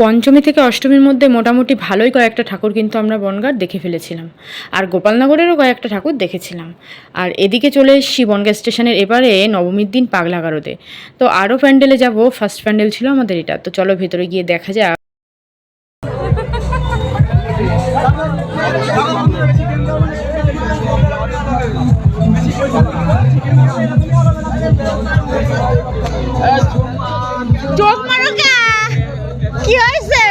পঞ্চমী থেকে অষ্টমীর মধ্যে মোটামুটি ভালোই কয়েকটা ঠাকুর কিন্তু আমরা বনগার দেখে ফেলেছিলাম। আর গোপালনগরেরও কয়েকটা ঠাকুর দেখেছিলাম। আর এদিকে চলে এসেছি বনগাঁ স্টেশনের এবারে নবমীর দিন পাগলাগারোতে তো আরও প্যান্ডেলে যাব ফার্স্ট প্যান্ডেল ছিল আমাদের এটা। তো চলো ভেতরে গিয়ে দেখা যাক। চোখ কি হয়েছে?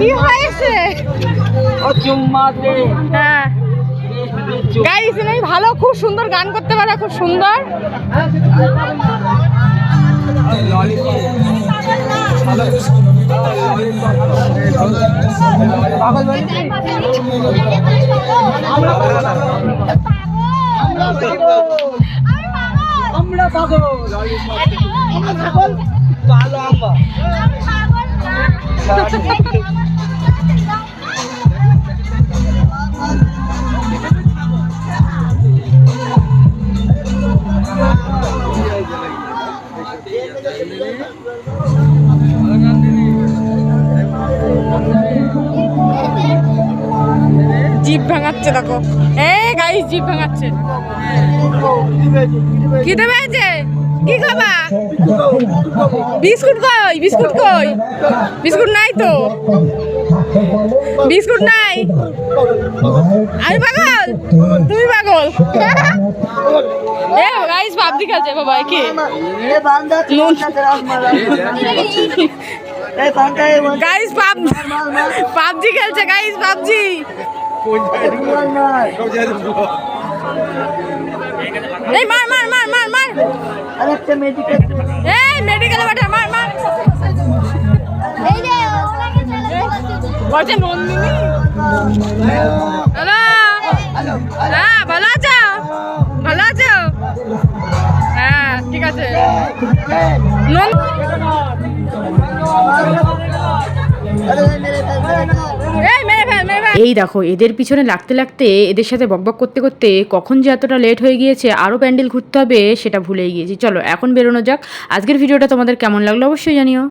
কি হয়েছে? ও চুমা দে। হ্যাঁ। গাইস নাই ভালো খুব সুন্দর গান করতে পারে খুব সুন্দর। আমরা পাগল আমরা ছাগল পালো আমরা জিভ ভাঙাচ্ছে দেখো এ গাইস জিভ ভাঙাচ্ছে। কি দেবে আছে কি খাবা? বিস্কুট কই বিস্কুট কই? বিস্কুট নাই তো। বিস্কুট নাই। আমি পাগল? তুমি পাগল? এ গাইস পাবজি খেলছে বাবা কি? গাইস পাব পাবজি খেলছে গাইস পাবজি। এই মার মার মার মার মার এই মেডিকেলে পাঠা মার মার বলছে নন্দিনী হ্যালো হ্যাঁ ভালো আছো ভালো আছো হ্যাঁ ঠিক আছে নন- এই দেখো, এদের পিছনে লাগতে লাগতে, এদের সাথে বকবক করতে করতে কখন যে এতটা লেট হয়ে গিয়েছে আরও প্যান্ডেল ঘুরতে হবে, সেটা ভুলেই গিয়েছি। চলো, এখন বেরোনো যাক। আজকের ভিডিওটা তোমাদের কেমন লাগল অবশ্যই জানিও।